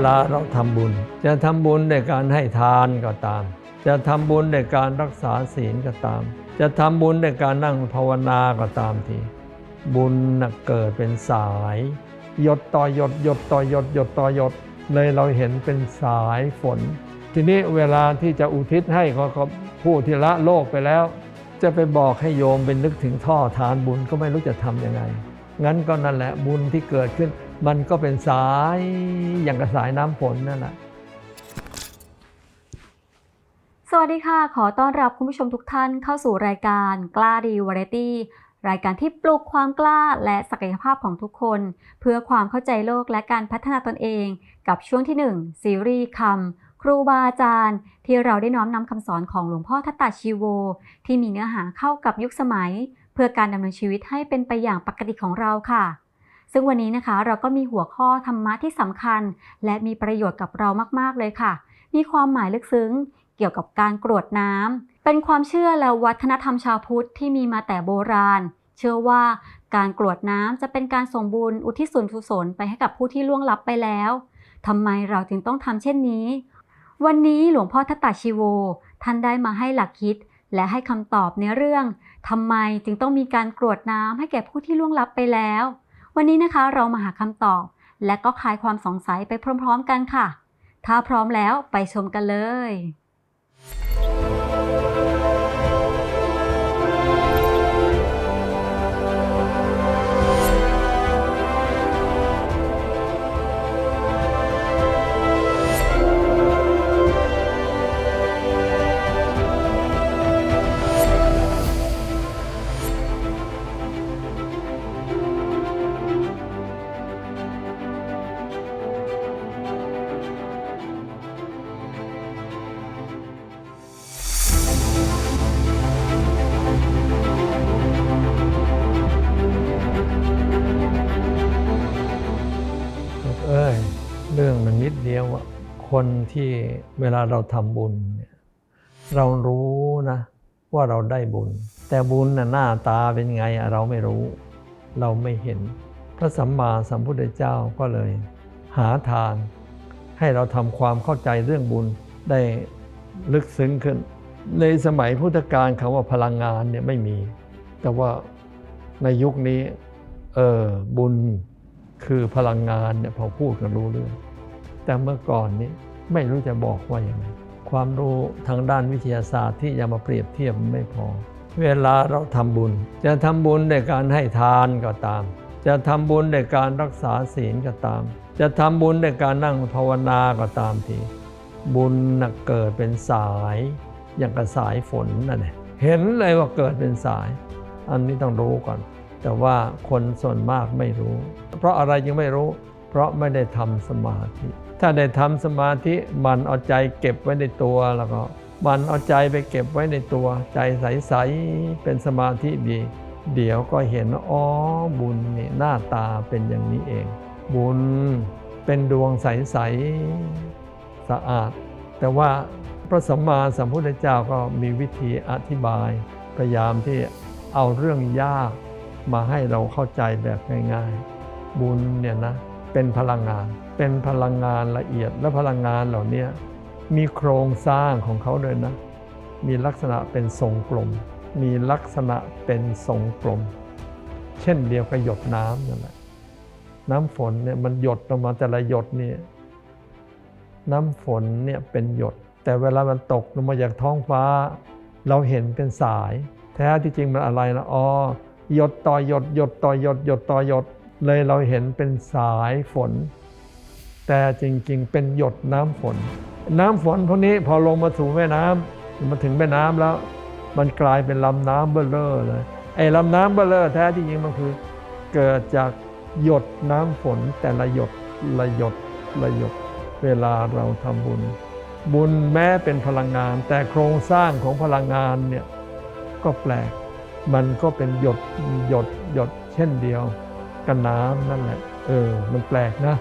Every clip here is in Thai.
เวลาเราทำบุญ จะทำบุญในการให้ทานก็ตาม จะทำบุญในการรักษาศีลก็ตาม จะทำบุญในการนั่งภาวนาก็ตามที บุญเกิดเป็นสายหยดต่อยดหยดต่อยดหยดต่อยดเลยเราเห็นเป็นสายฝน ทีนี้เวลาที่จะอุทิศให้เขาเขาผู้ที่ละโลกไปแล้ว จะไปบอกให้โยมเป็นนึกถึงท่อทานบุญก็ไม่รู้จะทำยังไง งั้นก็นั่นแหละบุญที่เกิดขึ้น มันก็เป็นสายอย่างกับสายน้ำฝนนั่นแหละสวัสดีค่ะ ขอต้อนรับคุณผู้ชมทุกท่านเข้าสู่รายการกล้าดีวาไรตี้รายการที่ปลุกความกล้าและศักยภาพของทุกคน เพื่อความเข้าใจโลกและการพัฒนาตนเอง กับช่วงที่ 1 ซีรีส์คำครูบาอาจารย์ ที่เราได้น้อมนำคำสอนของหลวงพ่อทัตตาชีโว ที่มีเนื้อหาเข้ากับยุคสมัย เพื่อการดำเนินชีวิตให้เป็นไปอย่างปกติของเราค่ะ ซึ่งวันนี้นะคะเราก็มีหัวข้อธรรมะที่สำคัญ และมีประโยชน์กับเรามากๆเลยค่ะ มีความหมายลึกซึ้งเกี่ยวกับการกรวดน้ำเป็นความเชื่อและวัฒนธรรมชาวพุทธที่มีมาแต่โบราณ เชื่อว่าการกรวดน้ำจะเป็นการส่งบุญอุทิศส่วนกุศลไปให้กับผู้ที่ล่วงลับไปแล้วทำไมเราจึงต้องทำเช่นนี้ วันนี้หลวงพ่อทัตตาชีโว ท่านได้มาให้หลักคิด และให้คำตอบในเรื่องทำไมจึงต้องมีการกรวดน้ำให้แก่ผู้ที่ล่วงลับไปแล้ว วันนี้นะคะเรามาหาคำตอบ และก็คลายความสงสัยไปพร้อม ๆ กันค่ะ ถ้าพร้อมแล้วไปชมกันเลย เอ้ยเรื่องมันนิดเดียวอะคนที่เวลาเราทำบุญเนี่ยเรารู้นะ ว่าเราได้บุญ แต่บุญน่ะหน้าตาเป็นไงเราไม่รู้ เราไม่เห็น พระสัมมาสัมพุทธเจ้าก็เลย หาทาง ให้เราทำความเข้าใจเรื่องบุญได้ลึกซึ้งขึ้น ในสมัยพุทธกาลคำว่าพลังงานเนี่ยไม่มี แต่ว่าในยุคนี้เออบุญ คือพลังงานเนี่ยพอพูดกันรู้เรื่อง แต่เมื่อก่อนนี้ไม่รู้จะบอกว่าอย่างไรความรู้ทางด้านวิทยาศาสตร์ที่จะมาเปรียบเทียบไม่พอ เวลาเราทำบุญ จะทำบุญในการให้ทานก็ตาม จะทำบุญในการรักษาศีลก็ตาม จะทำบุญในการนั่งภาวนาก็ตามทีบุญนะเกิดเป็นสายอย่างกับสายฝนนั่นแหละเห็นเลยว่าเกิดเป็นสาย อันนี้ต้องรู้ก่อน แต่ว่าคนส่วนมากไม่รู้ เพราะอะไรจึงไม่รู้ เพราะไม่ได้ทำสมาธิ ถ้าได้ทำสมาธิมันเอาใจเก็บไว้ในตัวแล้วก็ มันเอาใจไปเก็บไว้ในตัว ใจใสๆเป็นสมาธิดี เดี๋ยวก็เห็นอ๋อบุญนี่หน้าตาเป็นอย่างนี้เอง บุญเป็นดวงใสๆสะอาด แต่ว่าพระสัมมาสัมพุทธเจ้าก็มีวิธีอธิบายพยายามที่เอาเรื่องยาก มาให้เราเข้าใจแบบง่ายๆ บุญเนี่ยนะเป็นพลังงาน เป็นพลังงานละเอียดและพลังงานเหล่านี้มีโครงสร้างของเขาเลยนะ มีลักษณะเป็นทรงกลม มีลักษณะเป็นทรงกลม เช่นเดียวกับหยดน้ำนั่นแหละน้ำฝนเนี่ยมันหยดลงมาแต่ละหยดนี่น้ำฝนเนี่ยเป็นหยด แต่เวลามันตกลงมาจากท้องฟ้า เราเห็นเป็นสาย แท้ที่จริงมันอะไรนะอ๋อ หยดต่อหยดหยดต่อหยดหยดต่อหยด เลยเราเห็นเป็นสายฝน แต่จริงๆ เป็นหยดน้ำฝน น้ำฝนพวกนี้พอลงมาสู่แม่น้ำมาถึงแม่น้ำแล้ว มันกลายเป็นลำน้ำเบลเลอร์เลยไอ้ลำน้ำเบลเลอร์แท้ที่จริงมันคือ เกิดจากหยดน้ำฝนแต่ละหยดละหยดละหยดเวลาเราทำบุญ บุญแม้เป็นพลังงาน แต่โครงสร้างของพลังงานเนี่ยก็แปลก มันก็เป็นหยดหยดหยดเช่นเดียวกับน้ำนั่นแหละ เออ มันแปลกนะ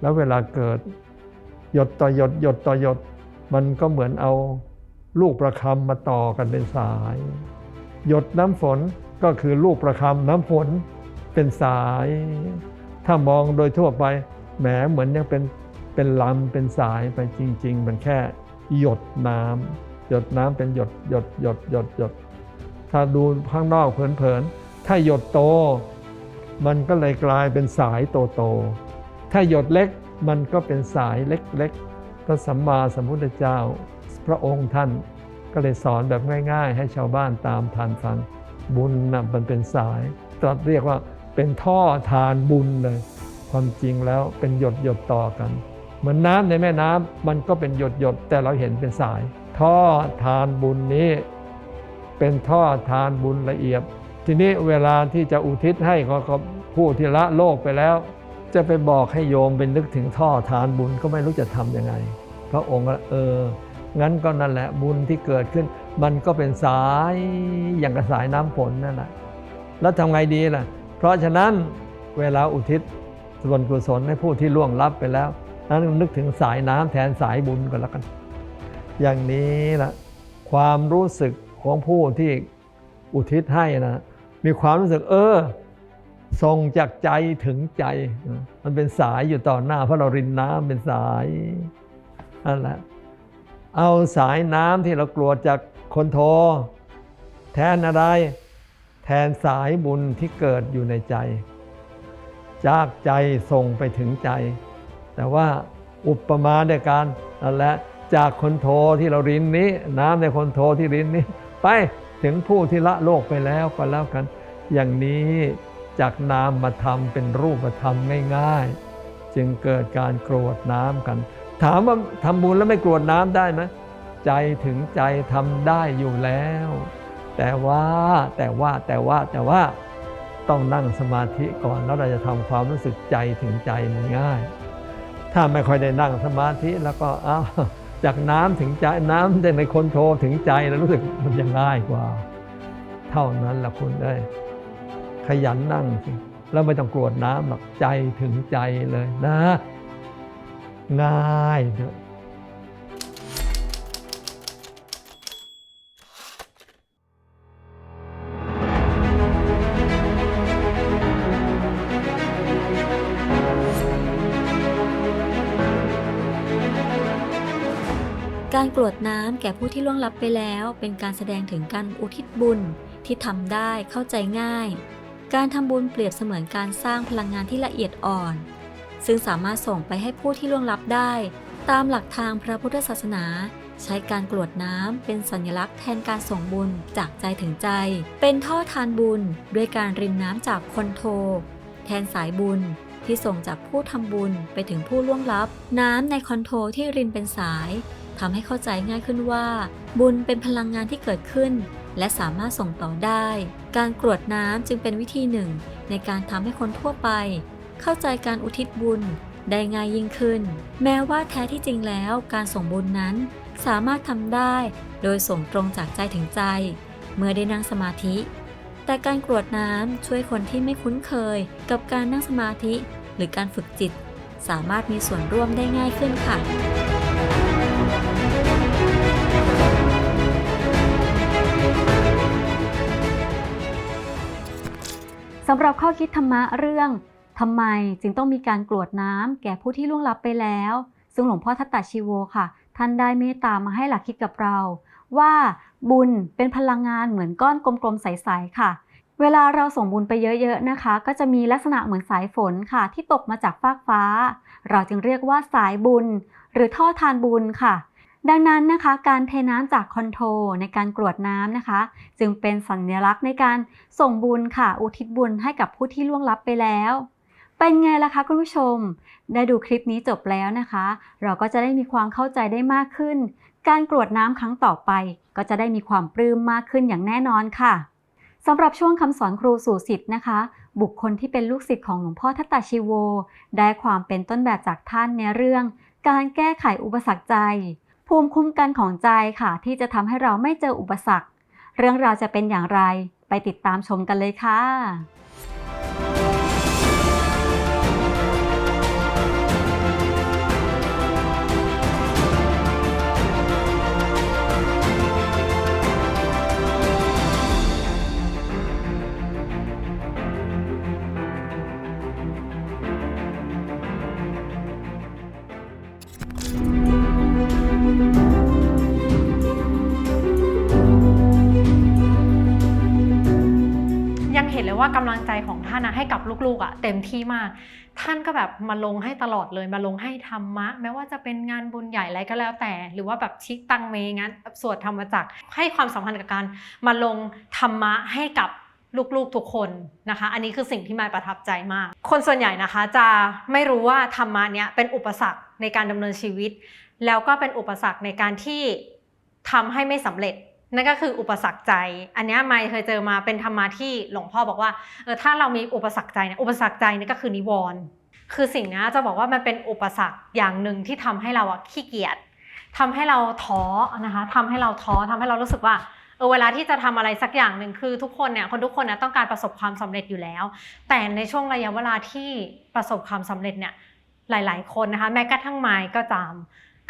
แล้วเวลาเกิด หยดต่อหยดหยดต่อหยด มันก็เหมือนเอาลูกประคำมาต่อกันเป็นสาย หยดน้ำฝนก็คือลูกประคำน้ำฝนเป็นสาย ถ้ามองโดยทั่วไปแหมเหมือนยังเป็นเป็นลำเป็นสายไปจริง ๆ มันแค่หยดน้ำหยดน้ำเป็นหยดหยดหยดหยดหยด ถ้าดูข้างนอกเผินๆ ถ้าหยดโต มันก็เลยกลายเป็นสายโตโตๆ ถ้าหยดเล็กมันก็เป็นสายเล็กๆ พระสัมมาสัมพุทธเจ้า พระองค์ท่านก็เลยสอนแบบง่ายๆ ให้ชาวบ้านตามทานฟัง บุญนะมันเป็นสาย ตรัสเรียกว่าเป็นท่อทานบุญเลย ความจริงแล้วเป็นหยดหยดต่อกัน เหมือนน้ำในแม่น้ำมันก็เป็นหยดหยดแต่เราเห็นเป็นสาย ท่อทานบุญนี้ เป็นท่อทานบุญละเอียด ทีนี้เวลาที่จะอุทิศให้ก็ก็ผู้ที่ละโลกไปแล้ว จะไปบอกให้โยมเป็นนึกถึงท่อทานบุญก็ไม่รู้จะทำยังไง พระองค์เออ งั้นก็นั่นแหละบุญที่เกิดขึ้น มันก็เป็นสายอย่างกับสายน้ำฝนนั่นแหละแล้วทำไงดีล่ะ เพราะฉะนั้นเวลาอุทิศส่วนกุศลให้ผู้ที่ล่วงลับไปแล้ว นั้นนึกถึงสายน้ำแทนสายบุญก็แล้วกัน อย่างนี้ละความรู้สึก ของผู้ที่อุทิศให้นะมีความรู้สึกเออส่งจากใจถึงใจ มันเป็นสายอยู่ต่อหน้าเพราะเรารินน้ำเป็นสายนั่นแหละเอาสายน้ำที่เรากรวจากคนโท แทนอะไร แทนสายบุญที่เกิดอยู่ในใจ จากใจส่งไปถึงใจ แต่ว่าอุปมาในการนั่นแหละจากคนโทที่เรารินนี้ น้ำในคนโทที่รินนี้ ไปถึงผู้ที่ละโลกไปแล้วก็แล้วกัน อย่างนี้จากนามมาทำเป็นรูปธรรมง่าย ๆ จึงเกิดการกรวดน้ำกัน ถามว่าทำบุญแล้วไม่กรวดน้ำได้ไหมใจถึงใจทำได้อยู่แล้ว แต่ว่าแต่ว่าแต่ว่าแต่ว่าต้องนั่งสมาธิก่อนแล้วเราจะทำความรู้สึกใจถึงใจมันง่าย ถ้าไม่ค่อยได้นั่งสมาธิแล้วก็อ้าว จากน้ำถึงใจน้ำในคนโทถึงใจแล้วรู้สึกมันยังง่ายกว่า เท่านั้นแหละคุณได้ ขยันนั่งสิแล้วไม่ต้องกรวดน้ำหรอกใจถึงใจเลยนะ ง่ายเถอะ การกรวดน้ำแก่ผู้ที่ล่วงลับไปแล้ว เป็นการแสดงถึงการอุทิศบุญที่ทำได้เข้าใจง่าย การทำบุญเปรียบเสมือนการสร้างพลังงานที่ละเอียดอ่อน ซึ่งสามารถส่งไปให้ผู้ที่ล่วงลับได้ ตามหลักทางพระพุทธศาสนา ใช้การกรวดน้ำเป็นสัญลักษณ์แทนการส่งบุญจากใจถึงใจ เป็นท่อทานบุญด้วยการรินน้ำจากคนโท แทนสายบุญที่ส่งจากผู้ทำบุญไปถึงผู้ล่วงลับ น้ำในคอนโทที่รินเป็นสาย ทำให้เข้าใจง่ายขึ้นว่า บุญเป็นพลังงานที่เกิดขึ้น และสามารถส่งต่อได้ การกรวดน้ำจึงเป็นวิธีหนึ่ง ในการทำให้คนทั่วไป เข้าใจการอุทิศบุญได้ง่ายยิ่งขึ้น แม้ว่าแท้ที่จริงแล้วการส่งบุญนั้น สามารถทำได้ โดยส่งตรงจากใจถึงใจ เมื่อได้นั่งสมาธิ แต่การกรวดน้ำช่วยคนที่ไม่คุ้นเคย กับการนั่งสมาธิ หรือการฝึกจิต สามารถมีส่วนร่วมได้ง่ายขึ้นค่ะ สำหรับข้อคิดธรรมะเรื่องทำไมจึงต้องมีการกรวดน้ำแก่ผู้ที่ล่วงลับไปแล้ว ซึ่งหลวงพ่อทัตตาชีโวค่ะ ท่านได้เมตตามาให้หลักคิดกับเรา ว่าบุญเป็นพลังงานเหมือนก้อนกลมๆใสๆค่ะ เวลาเราส่งบุญไปเยอะๆนะคะ ก็จะมีลักษณะเหมือนสายฝนค่ะ ที่ตกมาจากฟากฟ้า เราจึงเรียกว่าสายบุญ หรือท่อทานบุญค่ะ ดังนั้นนะคะ การเทน้ำจากคอนโทรในการกรวดน้ำนะคะ จึงเป็นสัญลักษณ์ในการส่งบุญค่ะ อุทิศบุญให้กับผู้ที่ล่วงลับไปแล้ว เป็นไงล่ะคะคุณผู้ชม ได้ดูคลิปนี้จบแล้วนะคะ เราก็จะได้มีความเข้าใจได้มากขึ้น การกรวดน้ำครั้งต่อไป ก็จะได้มีความปลื้มมากขึ้นอย่างแน่นอนค่ะสำหรับช่วงคำสอนครูสู่สิทธิ์นะคะ บุคคลที่เป็นลูกศิษย์ของหลวงพ่อทัตตาชีโว ได้ความเป็นต้นแบบจากท่านในเรื่อง การแก้ไขอุปสรรคใจ ภูมิคุ้มกันของใจค่ะ ที่จะทำให้เราไม่เจออุปสรรค เรื่องราวจะเป็นอย่างไร ไปติดตามชมกันเลยค่ะ ว่ากำลังใจของท่านนะให้กับลูกๆอะเต็มที่มาก ท่านก็แบบมาลงให้ตลอดเลยมาลงให้ธรรมะ แม้ว่าจะเป็นงานบุญใหญ่อะไรก็แล้วแต่ หรือว่าแบบชิตังเมงานสวดธรรมจักรให้ความสำคัญกับการมาลงธรรมะให้กับลูกๆทุกคนนะคะ อันนี้คือสิ่งที่มายประทับใจมาก คนส่วนใหญ่นะคะจะไม่รู้ว่าธรรมะเนี้ยเป็นอุปสรรคในการดำเนินชีวิต แล้วก็เป็นอุปสรรคในการที่ทำให้ไม่สำเร็จ นั่นก็คืออุปสรรคใจ อันนี้ไม่เคยเจอมาเป็นธรรมะที่หลวงพ่อบอกว่าเออถ้าเรามีอุปสรรคใจเนี่ยอุปสรรคใจนี่ก็คือนิวรณ์คือสิ่งนี้จะบอกว่ามันเป็นอุปสรรคอย่างหนึ่งที่ทำให้เราอะขี้เกียจทำให้เราท้อนะคะทำให้เราท้อทำให้เรารู้สึกว่าเออเวลาที่จะทำอะไรสักอย่างหนึ่งคือทุกคนเนี่ยคนทุกคนนะต้องการประสบความสำเร็จอยู่แล้ว แต่ในช่วงระยะเวลาที่ประสบความสำเร็จเนี่ยหลาย ๆ คนนะคะแม้กระทั่งไม้ก็ตาม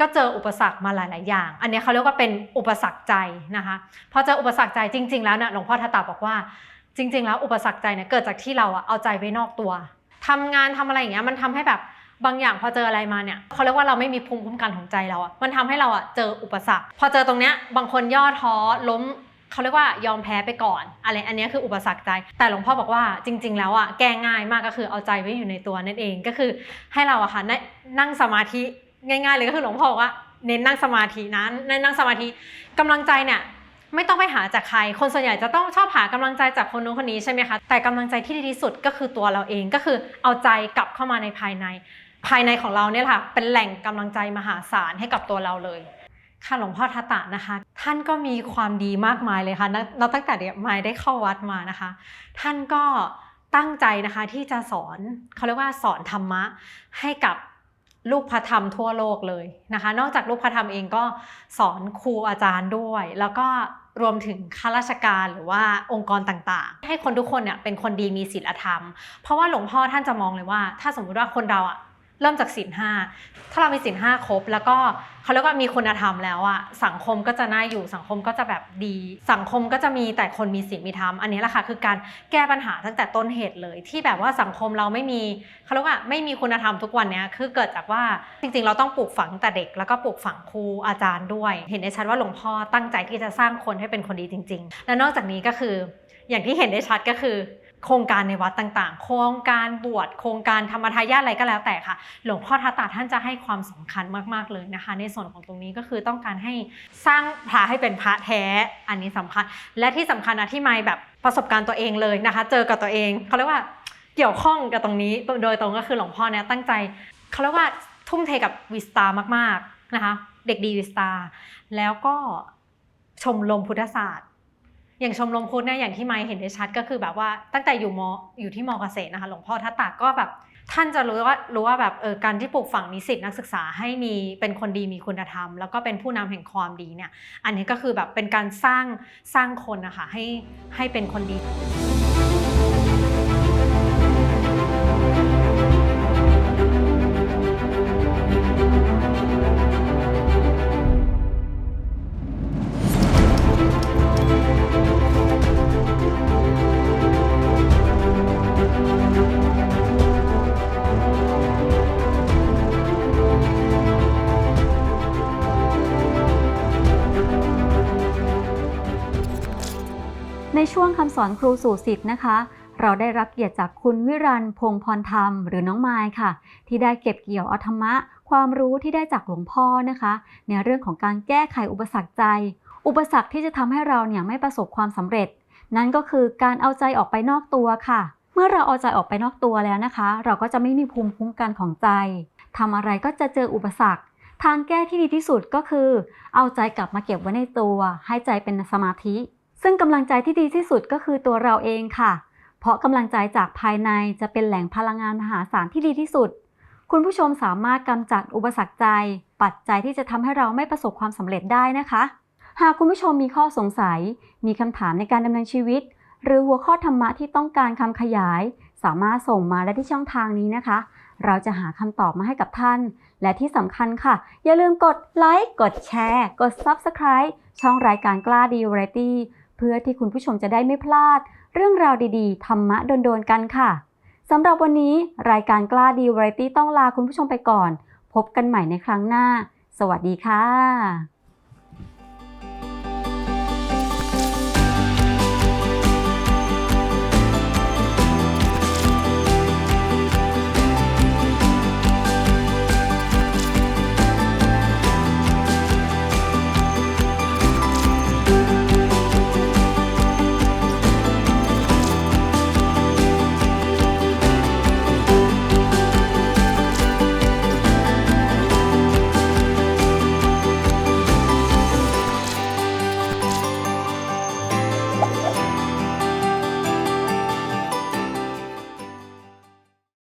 ก็เจออุปสรรคมาหลาย ๆ อย่าง อันนี้เขาเรียกว่าเป็นอุปสรรคใจนะคะ พอเจออุปสรรคใจจริง ๆ แล้วเนี่ยหลวงพ่อทัตตาบอกว่า จริง ๆ แล้วอุปสรรคใจเนี่ยเกิดจากที่เราอะเอาใจไว้นอกตัวทำงานทำอะไรอย่างเงี้ยมันทำให้แบบบางอย่างพอเจออะไรมาเนี่ยเขาเรียกว่าเราไม่มีภูมิคุ้มกันของใจเราอะมันทำให้เราอะเจออุปสรรค พอเจอตรงเนี้ยบางคนย่อท้อล้มเขาเรียกว่ายอมแพ้ไปก่อนอะไรอันนี้คืออุปสรรคใจ แต่หลวงพ่อบอกว่าจริง ๆ แล้วอะแก้ง่ายมากก็คือเอาใจไว้อยู่ในตัวนั่นเองก็คือให้เราอะค่ะนั่งสมาธิ ง่าย ๆ เลยก็คือหลวงพ่อบอกว่าเน้นนั่งสมาธินะเน้นนั่งสมาธิกำลังใจเนี่ยไม่ต้องไปหาจากใคร คนส่วนใหญ่จะต้องชอบหากำลังใจจากคนนู้นคนนี้ใช่ไหมคะ แต่กำลังใจที่ดีที่สุดก็คือตัวเราเอง ก็คือเอาใจกลับเข้ามาในภายใน ภายในของเราเนี่ยค่ะ เป็นแหล่งกำลังใจมหาศาลให้กับตัวเราเลย ค่ะหลวงพ่อทัตตะนะคะ ท่านก็มีความดีมากมายเลยค่ะนับนับตั้งแต่เด็กมาได้เข้าวัดมานะคะ ท่านก็ตั้งใจนะคะที่จะสอนเขาเรียกว่าสอนธรรมะให้กับ ลูกพระธรรมทั่วโลกเลยนะคะ นอกจากลูกพระธรรมเองก็สอนครูอาจารย์ด้วย แล้วก็รวมถึงข้าราชการหรือว่าองค์กรต่างๆ ให้คนทุกคนเนี่ยเป็นคนดีมีศีลธรรม เพราะว่าหลวงพ่อท่านจะมองเลยว่า ถ้าสมมุติว่าคนเราอะ เริ่มจากศีลห้าถ้าเรามีศีลห้าครบ แล้วก็เขาเรียกว่ามีคุณธรรมแล้วอะสังคมก็จะน่าอยู่สังคมก็จะแบบดี สังคมก็จะมีแต่คนมีศีลมีธรรมอันนี้แหละค่ะคือการแก้ปัญหาตั้งแต่ต้นเหตุเลย ที่แบบว่าสังคมเราไม่มีเขาเรียกว่าไม่มีคุณธรรมทุกวันเนี้ยคือเกิดจากว่าจริงๆ เราต้องปลูกฝังแต่เด็ก แล้วก็ปลูกฝังครูอาจารย์ด้วย เห็นได้ชัดว่าหลวงพ่อตั้งใจที่จะสร้างคนให้เป็นคนดีจริง ๆ และนอกจากนี้ก็คืออย่างที่เห็นได้ชัดก็คือ โครงการในวัดต่างๆ โครงการบวช โครงการธรรมทายาทอะไรก็แล้วแต่ค่ะ หลวงพ่อทัตตาท่านจะให้ความสำคัญมากๆเลยนะคะ ในส่วนของตรงนี้ก็คือต้องการให้สร้างพระให้เป็นพระแท้ อันนี้สำคัญ และที่สำคัญนะที่ไม่แบบประสบการณ์ตัวเองเลยนะคะ เจอกับตัวเองเขาเรียกว่าเกี่ยวข้องกับตรงนี้ โดยตรงก็คือหลวงพ่อเนี่ยตั้งใจเขาเรียกว่าทุ่มเทกับวิสตามากๆนะคะ เด็กดีวิสตาแล้วก็ชมรมพุทธศาสตร์ อย่างชมรมพุทธเนี่ยอย่างที่ไม่เห็นได้ชัดก็คือแบบว่าตั้งแต่อยู่มอยู่ที่มอเกษตรนะคะหลวงพ่อทัตตาก็แบบท่านจะรู้ว่ารู้ว่าแบบเออการที่ปลูกฝังนิสิตนักศึกษาให้มีเป็นคนดีมีคุณธรรม แล้วก็เป็นผู้นำแห่งความดีเนี่ยอันนี้ก็คือแบบเป็นการสร้างสร้างคนนะคะให้ให้เป็นคนดี ช่วงคำสอนครูสู่สิทธิ์นะคะ เราได้รับเกียรติจากคุณวิรันพงพรธรรม หรือน้องไมายค่ะ ที่ได้เก็บเกี่ยวอธรรมะ ความรู้ที่ได้จากหลวงพ่อนะคะ ในเรื่องของการแก้ไขอุปสรรคใจ อุปสรรคที่จะทำให้เราเนี่ยไม่ประสบความสำเร็จ นั่นก็คือการเอาใจออกไปนอกตัวค่ะ เมื่อเราเอาใจออกไปนอกตัวแล้วนะคะ เราก็จะไม่มีภูมิคุ้มกันของใจทำอะไรก็จะเจออุปสรรค ทางแก้ที่ดีที่สุดก็คือ เอาใจกลับมาเก็บไว้ในตัว ให้ใจเป็นสมาธิ ซึ่งกำลังใจที่ดีที่สุดก็คือตัวเราเองค่ะ เพราะกำลังใจจากภายในจะเป็นแหล่งพลังงานมหาศาลที่ดีที่สุด คุณผู้ชมสามารถกำจัดอุปสรรคใจ ปัจจัยที่จะทำให้เราไม่ประสบความสำเร็จได้นะคะ หากคุณผู้ชมมีข้อสงสัย มีคำถามในการดำเนินชีวิต หรือหัวข้อธรรมะที่ต้องการคำขยาย สามารถส่งมาได้ที่ช่องทางนี้นะคะ เราจะหาคำตอบมาให้กับท่าน และที่สำคัญค่ะ อย่าลืมกดไลค์กดแชร์ กด Subscribe ช่องรายการกล้าดีวาไรตี้ เพื่อที่คุณผู้ชมจะได้ไม่พลาด เรื่องราวดีๆ ธรรมะโดนๆกันค่ะสำหรับวันนี้รายการกล้าดีวาไรตี้ต้องลาคุณผู้ชมไปก่อน พบกันใหม่ในครั้งหน้า สวัสดีค่ะ